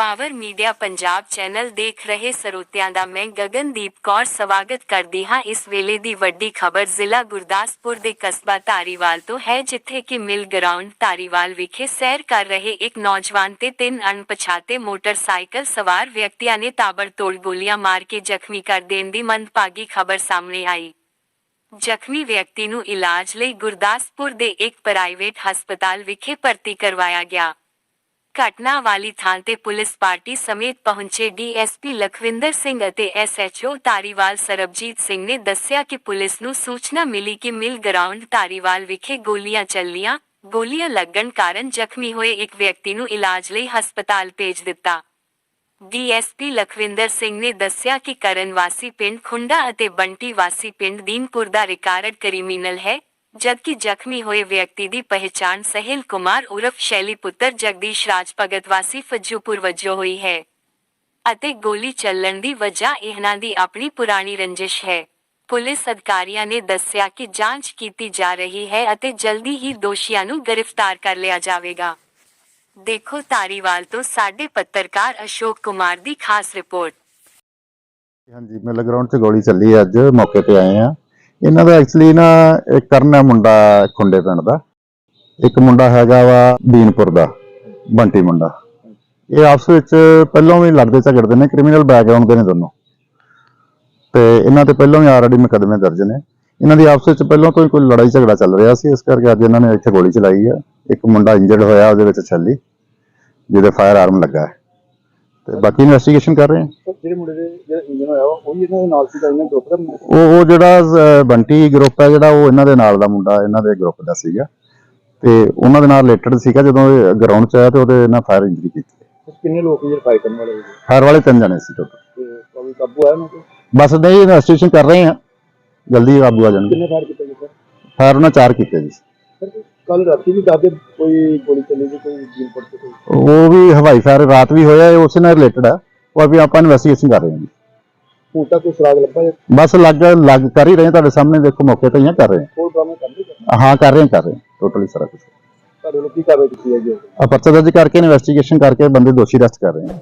Power media Punjab channel ਦੇਖ ਰਹੇ ਸਰੋਤਿਆਂ ਦਾ ਮੈਂ ਗਗਨਦੀਪ ਕੌਰ ਸਵਾਗਤ ਕਰਦੀ ਹਾਂ। ਇਸ ਵੇਲੇ ਦੀ ਵੱਡੀ ਖਬਰ ਜ਼ਿਲ੍ਹਾ ਗੁਰਦਾਸਪੁਰ ਦੇ ਕਸਬਾ ਧਾਰੀਵਾਲ ਤੋਂ ਹੈ, ਜਿੱਥੇ ਕਿ ਮਿਲ ਗਰਾਊਂਡ ਧਾਰੀਵਾਲ ਵਿਖੇ ਸੈਰ ਕਰ ਰਹੇ ਇੱਕ ਨੌਜਵਾਨ ਤੇ ਤਿੰਨ ਅਣਪਛਾਤੇ ਮੋਟਰਸਾਈਕਲ ਸਵਾਰ ਵਿਅਕਤੀਆਂ ਨੇ ਤਾਬੜਤੋੜ ਗੋਲੀਆਂ ਮਾਰ ਕੇ ਜ਼ਖਮੀ ਕਰ ਦੇਣ ਦੀ ਮੰਦਭਾਗੀ ਖਬਰ ਸਾਹਮਣੇ ਆਈ। ਜ਼ਖਮੀ ਵਿਅਕਤੀ ਨੂੰ ਇਲਾਜ ਲਈ ਗੁਰਦਾਸਪੁਰ ਦੇ ਇੱਕ ਪ੍ਰਾਈਵੇਟ ਹਸਪਤਾਲ ਵਿਖੇ ਭਰਤੀ ਕਰਵਾਇਆ ਗਿਆ। ਘਟਨਾ ਵਾਲੀ ਥਾਂ ਤੇ ਪੁਲਿਸ ਪਾਰਟੀ ਸਮੇਤ ਪਹੁੰਚੇ ਡੀਐਸਪੀ ਲਖਵਿੰਦਰ ਸਿੰਘ ਅਤੇ ਐਸਐਚਓ ਤਾਰੀਵਾਲ ਸਰਬਜੀਤ ਸਿੰਘ ਨੇ ਦੱਸਿਆ ਕਿ ਪੁਲਿਸ ਨੂੰ ਸੂਚਨਾ ਮਿਲੀ ਕਿ ਮਿਲ ਗਰਾਊਂਡ ਤਾਰੀਵਾਲ ਵਿਖੇ ਗੋਲੀਆਂ ਚੱਲੀਆਂ ਗੋਲੀਆਂ ਲੱਗਣ ਕਾਰਨ ਜ਼ਖਮੀ ਹੋਏ ਇੱਕ ਵਿਅਕਤੀ ਨੂੰ ਇਲਾਜ ਲਈ ਹਸਪਤਾਲ ਭੇਜ ਦਿੱਤਾ। ਡੀਐਸਪੀ ਲਖਵਿੰਦਰ ਸਿੰਘ ਨੇ ਦੱਸਿਆ ਕਿ ਕਰਨ ਵਾਸੀ ਪਿੰਡ ਖੁੰਡਾ ਅਤੇ ਬੰਟੀ ਵਾਸੀ ਪਿੰਡ ਦੀਨਪੁਰ ਦਾ ਰਿਕਾਰਡ ਕ੍ਰਿਮੀਨਲ ਹੈ ਜਦਕਿ ਜ਼ਖਮੀ ਹੋਏ ਵਿਅਕਤੀ ਦੀ ਪਹਿਚਾਣ ਸਹਿਲ ਕੁਮਾਰ ਉਰਫ ਸ਼ੈਲੀ ਪੁੱਤਰ ਜਗਦੀਸ਼ ਰਾਜ ਭਗਤ ਵਾਸੀ ਫੱਜੂਪੁਰ ਵਜੋਂ ਹੋਈ ਹੈ ਅਤੇ ਗੋਲੀ ਚੱਲਣ ਦੀ ਵਜ੍ਹਾ ਇਹਨਾਂ ਦੀ ਆਪਣੀ ਪੁਰਾਣੀ ਰੰਜਿਸ਼ ਹੈ। ਪੁਲਿਸ ਅਧਿਕਾਰੀਆਂ ਨੇ ਦੱਸਿਆ ਕਿ ਜਾਂਚ ਕੀਤੀ ਜਾ ਰਹੀ ਹੈ ਅਤੇ ਜਲਦੀ ਹੀ ਦੋਸ਼ੀਆਂ ਨੂੰ ਗ੍ਰਿਫਤਾਰ ਕਰ ਲਿਆ ਜਾਵੇਗਾ। ਦੇਖੋ ਤਾਰੀਵਾਲ ਤੋਂ ਸਾਡੇ ਪੱਤਰਕਾਰ ਅਸ਼ੋਕ ਕੁਮਾਰ ਦੀ ਖਾਸ ਰਿਪੋਰਟ। ਹਾਂਜੀ ਮਿਲ ਗਰਾਊਂਡ 'ਚ ਗੋਲੀ ਚੱਲੀ ਅੱਜ, ਮੌਕੇ ਤੇ ਆਏ ਆ ਇਹਨਾਂ ਦਾ ਐਕਚੁਅਲੀ ਨਾ ਇੱਕ ਕਰਨ ਹੈ ਮੁੰਡਾ ਖੁੰਡੇ ਪਿੰਡ ਦਾ। ਇੱਕ ਮੁੰਡਾ ਹੈਗਾ ਵਾ ਦੀਨਪੁਰ ਦਾ, ਬੰਟੀ ਮੁੰਡਾ। ਇਹ ਆਪਸ ਵਿੱਚ ਪਹਿਲਾਂ ਵੀ ਲੜਦੇ ਝਗੜਦੇ ਨੇ ਕ੍ਰਿਮੀਨਲ ਬੈਕਗ੍ਰਾਉਂਡ ਦੇ ਨੇ ਦੋਨੋਂ। ਤੇ ਇਹਨਾਂ ਤੇ ਪਹਿਲਾਂ ਵੀ ਆਲਰੇਡੀ ਮੁਕੱਦਮੇ ਦਰਜ ਨੇ। ਇਹਨਾਂ ਦੀ ਆਪਸ ਵਿੱਚ ਪਹਿਲਾਂ ਤੋਂ ਹੀ ਕੋਈ ਲੜਾਈ ਝਗੜਾ ਚੱਲ ਰਿਹਾ ਸੀ, ਇਸ ਕਰਕੇ ਅੱਜ ਇਹਨਾਂ ਨੇ ਇੱਥੇ ਗੋਲੀ ਚਲਾਈ ਆ। ਇੱਕ ਮੁੰਡਾ ਇੰਜਰਡ ਹੋਇਆ, ਉਹਦੇ ਵਿੱਚ ਛੱਲੀ, ਜਿਹਦੇ ਫਾਇਰ ਆਰਮ ਲੱਗਾ ਹੈ। ਤੇ ਬਾਕੀ ਇਨਵੈਸਟੀਗੇਸ਼ਨ ਕਰ ਰਹੇ ਹਾਂ ਜਿਹੜੇ ਮੁੰਡੇ ਦੇ ਜਿਹੜਾ ਇੰਜਨ ਹੋਇਆ ਵਾ ਉਹ ਵੀ ਇਹਨਾਂ ਦੇ ਨਾਲ ਸੀ ਤਾਂ ਇਹਨਾਂ ਗਰੁੱਪ ਦਾ। ਉਹ ਉਹ ਜਿਹੜਾ ਬੰਟੀ ਗਰੁੱਪ ਹੈ ਜਿਹੜਾ ਉਹ ਇਹਨਾਂ ਦੇ ਨਾਲ ਦਾ ਮੁੰਡਾ ਇਹਨਾਂ ਦੇ ਗਰੁੱਪ ਦਾ ਸੀਗਾ। ਤੇ ਉਹਨਾਂ ਦੇ ਨਾਲ ਰਿਲੇਟਡ ਸੀਗਾ ਜਦੋਂ ਗਰਾਊਂਡ 'ਚ ਆਇਆ ਤੇ ਉਹਦੇ ਨਾਲ ਫਾਇਰ ਇੰਜਰੀ ਕੀਤੀ। ਕਿੰਨੇ ਲੋਕ ਜਿਹੜੇ ਫਾਈਟ ਕਰਨ ਵਾਲੇ ਸੀ ਫਾਇਰ ਵਾਲੇ ਤਿੰਨ ਜਣੇ ਸੀ ਟੋਟਲ ਤੇ ਕੋਈ ਕਾਬੂ ਆਇਆ ਉਹਨਾਂ ਤੇ? ਬਸ ਨਹੀਂ ਇਨਵੈਸਟੀਗੇਸ਼ਨ ਕਰ ਰਹੇ ਆ। ਜਲਦੀ ਕਾਬੂ ਆ ਜਾਣਗੇ। ਕਿੰਨੇ ਫਾਇਰ ਕੀਤੇ ਗਏ ਸਰ ਫਾਇਰ ਉਹਨਾਂ ਚਾਰ ਕੀਤੇ ਜੀ ਕੱਲ ਰਾਤੀ ਵੀ ਦੱਸਦੇ ਕੋਈ ਗੋਲੀ ਚੱਲੀ ਸੀ ਕੋਈ ਜੀਨ ਪੜ ਤੇ ਕੋਈ ਉਹ ਵੀ ਹਵਾਈ ਫਾਇਰ ਰਾਤ ਵੀ ਹੋਇਆ ਇਹ ਉਸੇ ਨਾਲ ਰਿਲੇਟਡ ਆ ਉਹ ਵੀ ਆਪਾਂ ਇਨਵੈਸਟੀਗੇਸ਼ਨ ਕਰ ਰਹੇ ਹਾਂ ਜੀ ਹੁਣ ਤੱਕ ਕੋਈ ਸੁਰਾਗ ਲੱਭਾ ਜਾਂ? ਬਸ ਲੱਗ ਲੱਗ ਕਰ ਹੀ ਰਹੇ ਹਾਂ, ਤੁਹਾਡੇ ਸਾਹਮਣੇ ਦੇਖੋ ਮੌਕੇ ਤੇ ਹੀ ਆ, ਕਰ ਰਹੇ ਹੋਰ ਡਰਾਮੇ ਕਰਦੇ ਸਰ ਹਾਂ? ਹਾਂ ਕਰ ਰਹੇ ਹਾਂ, ਕਰ ਰਹੇ ਟੋਟਲੀ ਸਾਰਾ ਕੁਝ ਤੁਹਾਡੇ ਲੋਕ ਕੀ ਕਾਰਵਾਈ ਕੀਤੀ ਹੈ ਜੀ ਆ ਪਰਚਾ ਦਰਜ ਕਰਕੇ ਇਨਵੈਸਟੀਗੇਸ਼ਨ ਕਰਕੇ ਬੰਦੇ ਦੋਸ਼ੀ ਅਰੈਸਟ ਕਰ ਰਹੇ ਹਾਂ